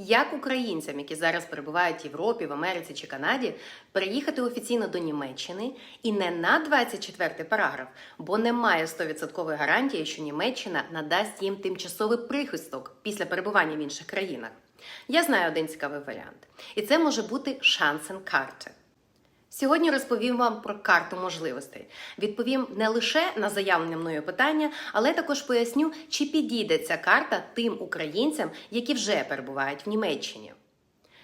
Як українцям, які зараз перебувають в Європі, в Америці чи Канаді, переїхати офіційно до Німеччини і не на 24 параграф, бо немає 100% гарантії, що Німеччина надасть їм тимчасовий прихисток після перебування в інших країнах. Я знаю один цікавий варіант, і це може бути шансен карти. Сьогодні розповім вам про карту можливостей. Відповім не лише на заявлене мною питання, але також поясню, чи підійде ця карта тим українцям, які вже перебувають в Німеччині.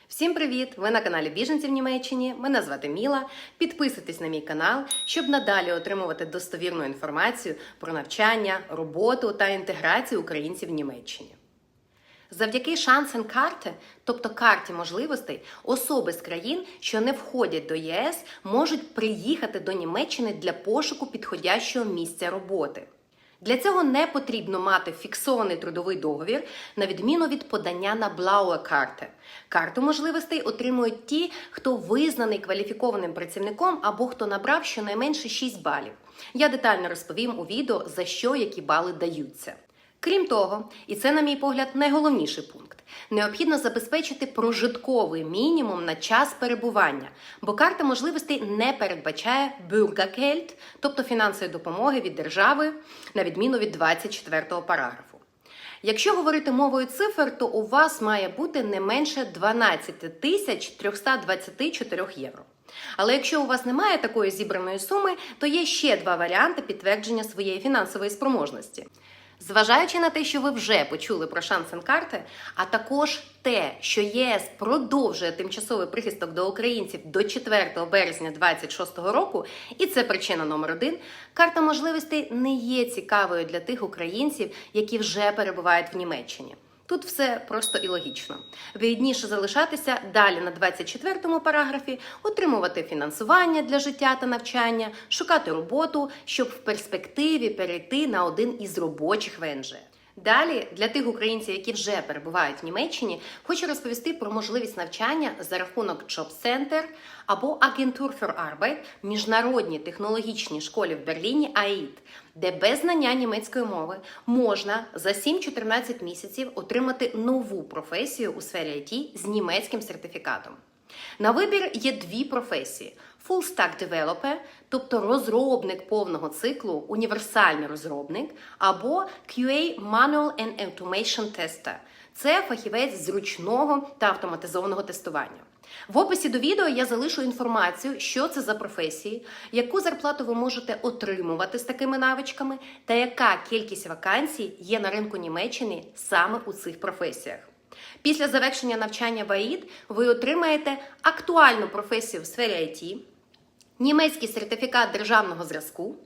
Всім привіт! Ви на каналі Біженці в Німеччині. Мене звати Міла. Підписуйтесь на мій канал, щоб надалі отримувати достовірну інформацію про навчання, роботу та інтеграцію українців в Німеччині. Завдяки шансен карти, тобто карті можливостей, особи з країн, що не входять до ЄС, можуть приїхати до Німеччини для пошуку підходящого місця роботи. Для цього не потрібно мати фіксований трудовий договір, на відміну від подання на блауе карти. Карту можливостей отримують ті, хто визнаний кваліфікованим працівником або хто набрав щонайменше 6 балів. Я детально розповім у відео, за що які бали даються. Крім того, і це, на мій погляд, найголовніший пункт. Необхідно забезпечити прожитковий мінімум на час перебування, бо карта можливостей не передбачає бюргакельт, тобто фінансової допомоги від держави, на відміну від 24-го параграфу. Якщо говорити мовою цифр, то у вас має бути не менше 12 тисяч 324 євро. Але якщо у вас немає такої зібраної суми, то є ще два варіанти підтвердження своєї фінансової спроможності. Зважаючи на те, що ви вже почули про шансен карти, а також те, що ЄС продовжує тимчасовий прихисток до українців до 4 березня 2026 року, і це причина номер один, карта можливостей не є цікавою для тих українців, які вже перебувають в Німеччині. Тут все просто і логічно. Вигідніше залишатися далі на 24-му параграфі, отримувати фінансування для життя та навчання, шукати роботу, щоб в перспективі перейти на один із робочих ВНЖ. Далі для тих українців, які вже перебувають в Німеччині, хочу розповісти про можливість навчання за рахунок Job Center або Agentur für Arbeit міжнародній технологічній школі в Берліні АІД, де без знання німецької мови можна за 7-14 місяців отримати нову професію у сфері IT з німецьким сертифікатом. На вибір є дві професії: Full Stack Developer, тобто розробник повного циклу, універсальний розробник, або QA Manual and Automation Tester. Це фахівець зручного та автоматизованого тестування. В описі до відео я залишу інформацію, що це за професії, яку зарплату ви можете отримувати з такими навичками, та яка кількість вакансій є на ринку Німеччини саме у цих професіях. Після завершення навчання в АІД ви отримаєте актуальну професію в сфері IT, німецький сертифікат державного зразку,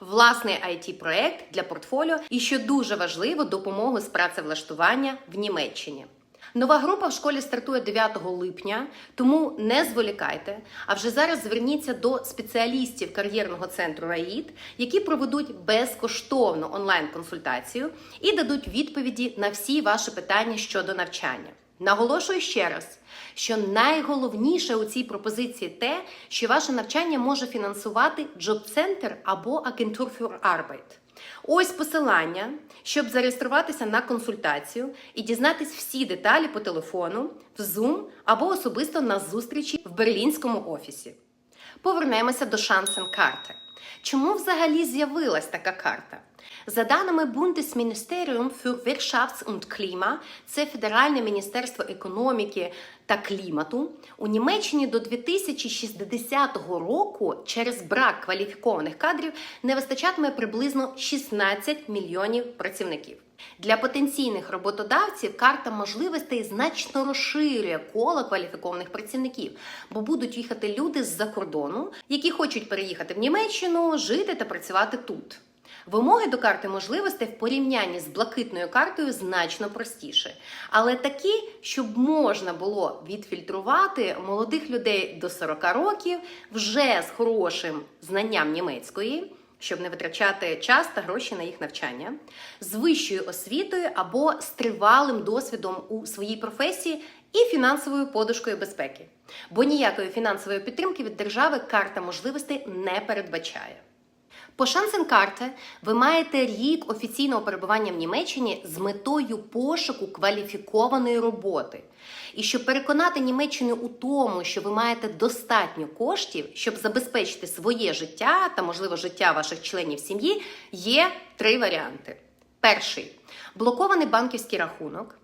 власний it проект для портфоліо і, що дуже важливо, допомогу з працевлаштування в Німеччині. Нова група в школі стартує 9 липня, тому не зволікайте. А вже зараз зверніться до спеціалістів кар'єрного центру АІД, які проведуть безкоштовну онлайн-консультацію і дадуть відповіді на всі ваші питання щодо навчання. Наголошую ще раз, що найголовніше у цій пропозиції те, що ваше навчання може фінансувати Джоб-центр або Agentur für Arbeit. Ось посилання, щоб зареєструватися на консультацію і дізнатись всі деталі по телефону, в Zoom або особисто на зустрічі в берлінському офісі. Повернемося до шансен карти. Чому взагалі з'явилась така карта? За даними Bundesministerium für Wirtschafts- und Klima, це Федеральне міністерство економіки та клімату, у Німеччині до 2060 року через брак кваліфікованих кадрів не вистачатиме приблизно 16 мільйонів працівників. Для потенційних роботодавців карта можливостей значно розширює коло кваліфікованих працівників, бо будуть їхати люди з-за кордону, які хочуть переїхати в Німеччину, жити та працювати тут. Вимоги до карти можливостей в порівнянні з блакитною картою значно простіше, але такі, щоб можна було відфільтрувати молодих людей до 40 років вже з хорошим знанням німецької. Щоб не витрачати час та гроші на їх навчання, з вищою освітою або з тривалим досвідом у своїй професії і фінансовою подушкою безпеки. Бо ніякої фінансової підтримки від держави карта можливостей не передбачає. По Шансенкарте ви маєте рік офіційного перебування в Німеччині з метою пошуку кваліфікованої роботи. І щоб переконати Німеччину у тому, що ви маєте достатньо коштів, щоб забезпечити своє життя та, можливо, життя ваших членів сім'ї, є три варіанти. Перший блокований банківський рахунок,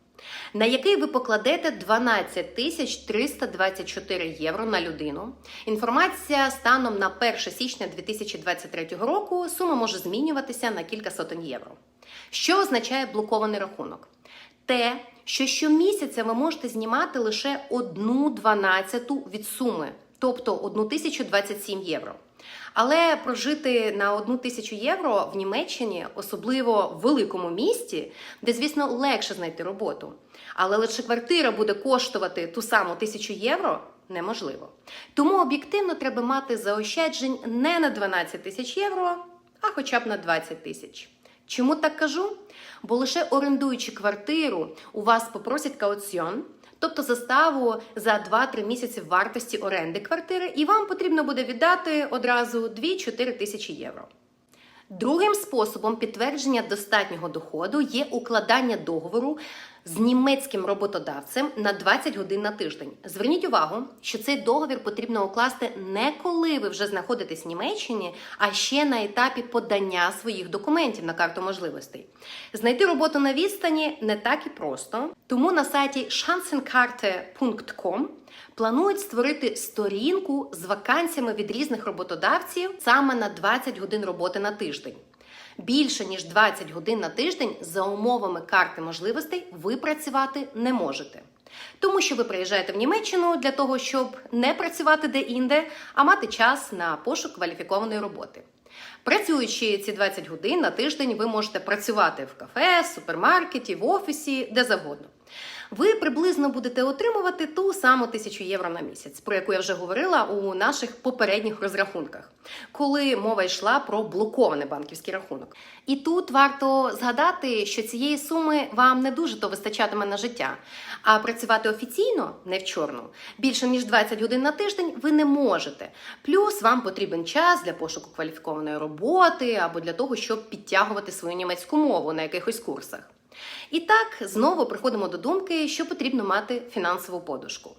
на який ви покладете 12 тисяч 324 євро на людину. Інформація станом на 1 січня 2023 року сума може змінюватися на кілька сотень євро. Що означає блокований рахунок? Те, що щомісяця ви можете знімати лише одну дванадцяту від суми, тобто 1027 євро. Але прожити на одну тисячу євро в Німеччині, особливо в великому місті, де, звісно, легше знайти роботу. Але лише квартира буде коштувати ту саму тисячу євро. Неможливо. Тому об'єктивно треба мати заощаджень не на 12 тисяч євро, а хоча б на 20 тисяч. Чому так кажу? Бо лише орендуючи квартиру, у вас попросять кауціон, тобто заставу за 2-3 місяці вартості оренди квартири, і вам потрібно буде віддати одразу 2-4 тисячі євро. Другим способом підтвердження достатнього доходу є укладання договору з німецьким роботодавцем на 20 годин на тиждень. Зверніть увагу, що цей договір потрібно укласти не коли ви вже знаходитесь в Німеччині, а ще на етапі подання своїх документів на карту можливостей. Знайти роботу на відстані не так і просто, тому на сайті chancenkarte.com планують створити сторінку з вакансіями від різних роботодавців саме на 20 годин роботи на тиждень. Більше ніж 20 годин на тиждень за умовами карти можливостей ви працювати не можете. Тому що ви приїжджаєте в Німеччину для того, щоб не працювати де-інде, а мати час на пошук кваліфікованої роботи. Працюючи ці 20 годин на тиждень, ви можете працювати в кафе, супермаркеті, в офісі, де завгодно. Ви приблизно будете отримувати ту саму тисячу євро на місяць, про яку я вже говорила у наших попередніх розрахунках, коли мова йшла про блокований банківський рахунок. І тут варто згадати, що цієї суми вам не дуже то вистачатиме на життя, а працювати офіційно, не в чорну, більше ніж 20 годин на тиждень ви не можете. Плюс вам потрібен час для пошуку кваліфікованої роботи або для того, щоб підтягувати свою німецьку мову на якихось курсах. І так знову приходимо до думки, що потрібно мати фінансову подушку.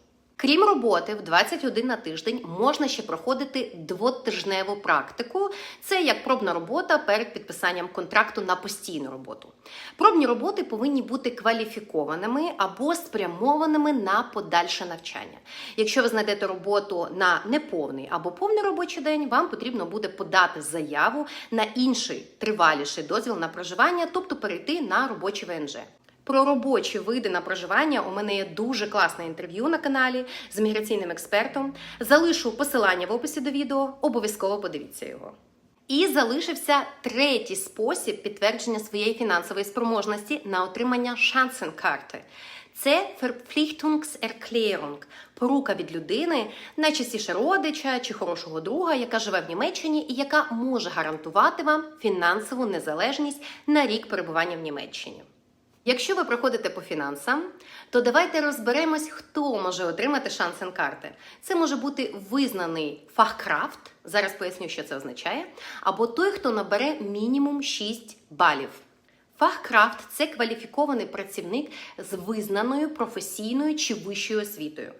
Крім роботи, в 20 годин на тиждень можна ще проходити двотижневу практику. Це як пробна робота перед підписанням контракту на постійну роботу. Пробні роботи повинні бути кваліфікованими або спрямованими на подальше навчання. Якщо ви знайдете роботу на неповний або повний робочий день, вам потрібно буде подати заяву на інший триваліший дозвіл на проживання, тобто перейти на робочий ВНЖ. Про робочі види на проживання у мене є дуже класне інтерв'ю на каналі з міграційним експертом. Залишу посилання в описі до відео, обов'язково подивіться його. І залишився третій спосіб підтвердження своєї фінансової спроможності на отримання шансенкарти. Це Verpflichtungserklärung – порука від людини, найчастіше родича чи хорошого друга, яка живе в Німеччині і яка може гарантувати вам фінансову незалежність на рік перебування в Німеччині. Якщо ви проходите по фінансам, то давайте розберемось, хто може отримати шансенкарти. Це може бути визнаний фахкрафт, зараз поясню, що це означає, або той, хто набере мінімум 6 балів. Фахкрафт це кваліфікований працівник з визнаною професійною чи вищою освітою.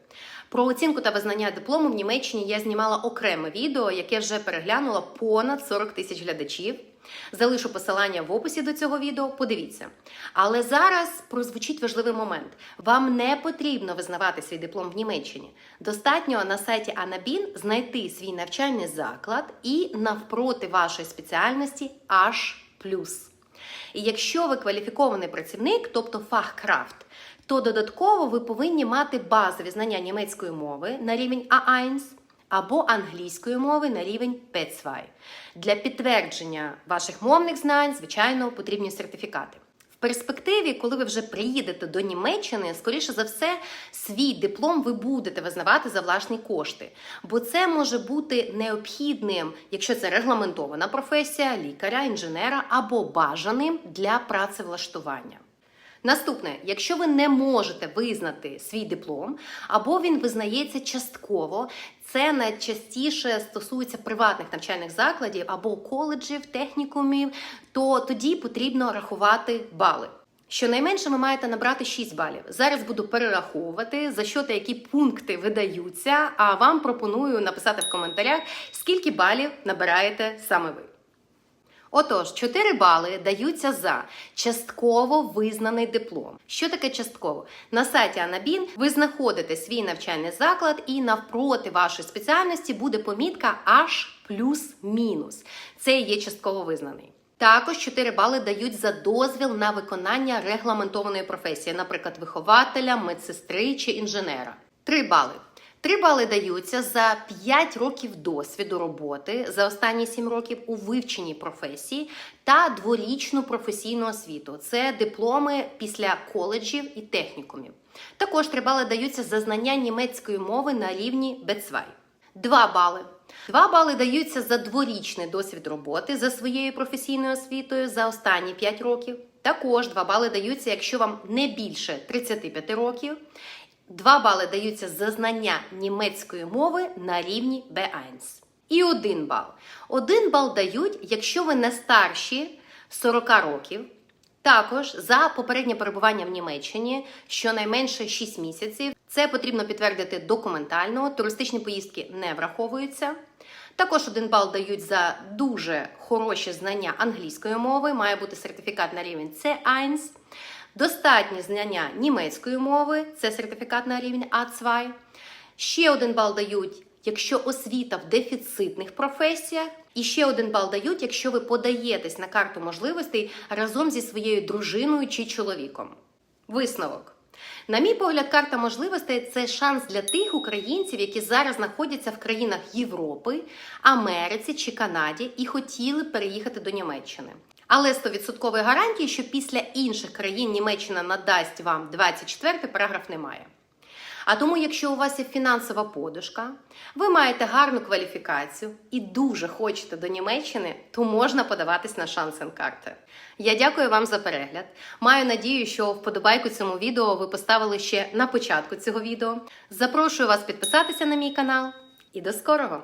Про оцінку та визнання диплому в Німеччині я знімала окреме відео, яке вже переглянуло понад 40 тисяч глядачів. Залишу посилання в описі до цього відео, подивіться. Але зараз прозвучить важливий момент: вам не потрібно визнавати свій диплом в Німеччині. Достатньо на сайті Анабін знайти свій навчальний заклад і навпроти вашої спеціальності H+. І якщо ви кваліфікований працівник, тобто фахкрафт, то додатково ви повинні мати базові знання німецької мови на рівень А1 або англійської мови на рівень B2. Для підтвердження ваших мовних знань, звичайно, потрібні сертифікати. В перспективі, коли ви вже приїдете до Німеччини, скоріше за все, свій диплом ви будете визнавати за власні кошти, бо це може бути необхідним, якщо це регламентована професія лікаря, інженера або бажаним для працевлаштування. Наступне, якщо ви не можете визнати свій диплом, або він визнається частково, це найчастіше стосується приватних навчальних закладів або коледжів, технікумів, то тоді потрібно рахувати бали. Щонайменше ви маєте набрати 6 балів. Зараз буду перераховувати, за що та які пункти видаються, а вам пропоную написати в коментарях, скільки балів набираєте саме ви. Отож, 4 бали даються за частково визнаний диплом. Що таке частково? На сайті Анабін ви знаходите свій навчальний заклад, і навпроти вашої спеціальності буде помітка H плюс-мінус. Це є частково визнаний. Також 4 бали дають за дозвіл на виконання регламентованої професії, наприклад, вихователя, медсестри чи інженера. 3 бали. 3 бали даються за 5 років досвіду роботи за останні 7 років у вивченій професії та дворічну професійну освіту. Це дипломи після коледжів і технікумів. Також 3 бали даються за знання німецької мови на рівні B2. 2 бали. 2 бали даються за дворічний досвід роботи за своєю професійною освітою за останні 5 років. Також 2 бали даються, якщо вам не більше 35 років. 2 бали даються за знання німецької мови на рівні B1. І 1 бал. 1 бал дають, якщо ви не старші 40 років. Також за попереднє перебування в Німеччині щонайменше 6 місяців. Це потрібно підтвердити документально. Туристичні поїздки не враховуються. Також один бал дають за дуже хороші знання англійської мови. Має бути сертифікат на рівень C1. Достатні знання німецької мови це сертифікат на рівень А2. Ще один бал дають, якщо освіта в дефіцитних професіях. І ще один бал дають, якщо ви подаєтесь на карту можливостей разом зі своєю дружиною чи чоловіком. Висновок. На мій погляд, карта можливостей це шанс для тих українців, які зараз знаходяться в країнах Європи, Америці чи Канаді і хотіли переїхати до Німеччини. Але 100% гарантії, що після інших країн Німеччина надасть вам 24 параграф немає. А тому, якщо у вас є фінансова подушка, ви маєте гарну кваліфікацію і дуже хочете до Німеччини, то можна подаватись на шансен-карти. Я дякую вам за перегляд. Маю надію, що вподобайку цьому відео ви поставили ще на початку цього відео. Запрошую вас підписатися на мій канал і до скорого!